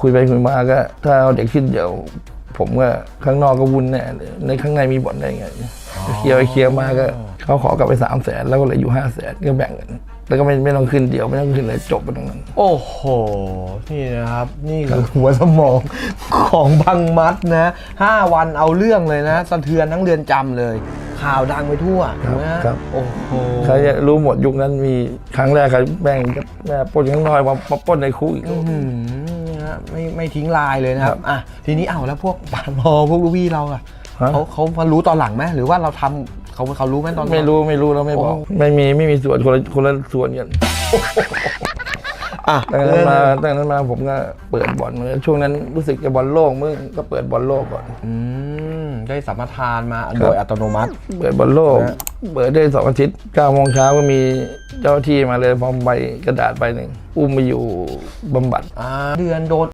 คุยไปคุยมาก็ถ้าเอาเด็กขึ้นเดี๋ยว ผมก็ข้างนอกก็วุ่นแน่เลยในข้างในมีบ่อนได้ไงเคลียร์ไปเคลียร์มาก็เขาขอกลับไปสามแสนแล้วก็เหลืออยู่ห้าแสนก็แบ่งกันแล้วก็ไม่ไม่ต้องขึ้นเดียวไม่ต้องขึ้นเลยจบไปตรงนั้น โอ้โห นี่นะครับ นี่คือหัวสมองของบังมัดนะห้าวันเอาเรื่องเลยนะสะเทือนทั้งเรือนจำเลย ข่าวดังไปทั่วถูกไหมฮะครับโอ้โหใครจะรู้หมดยุคนั้นมีครั้งแรกใครแบ่งก็แม่ปล้นข้างนอกมามาปล้นในคุกอีกอื้อหือนี่ฮะ ไม่ไม่ทิ้งลายเลยนะครับอะทีนี้เอาแล้วพวกปานพอพวกลูกพี่เราอะฮะเขาเขามารู้ตอนหลังไหมหรือว่าเราทำเขาเขารู้ไหมตอนไม่รู้ไม่รู้แล้วไม่บอกโอ้ไม่มีไม่มีส่วนคนละคนละส่วนกันอะตั้งแต่นั้นมาตั้งแต่นั้นมาผมก็เปิดบอลมาช่วงนั้นรู้สึกจะบอลโลกมึงก็เปิดบอลโลกก่อนอืมได้สัมปทานมาโดยอัตโนมัติ เปิดบอลโลกนะเปิดได้สองอาทิตย์เก้าโมงเช้าก็มีเจ้าหน้าที่มาเลยพร้อมใบกระดาษใบหนึ่งอุ้มมาอยู่บำบัดอ่าเดือนโดน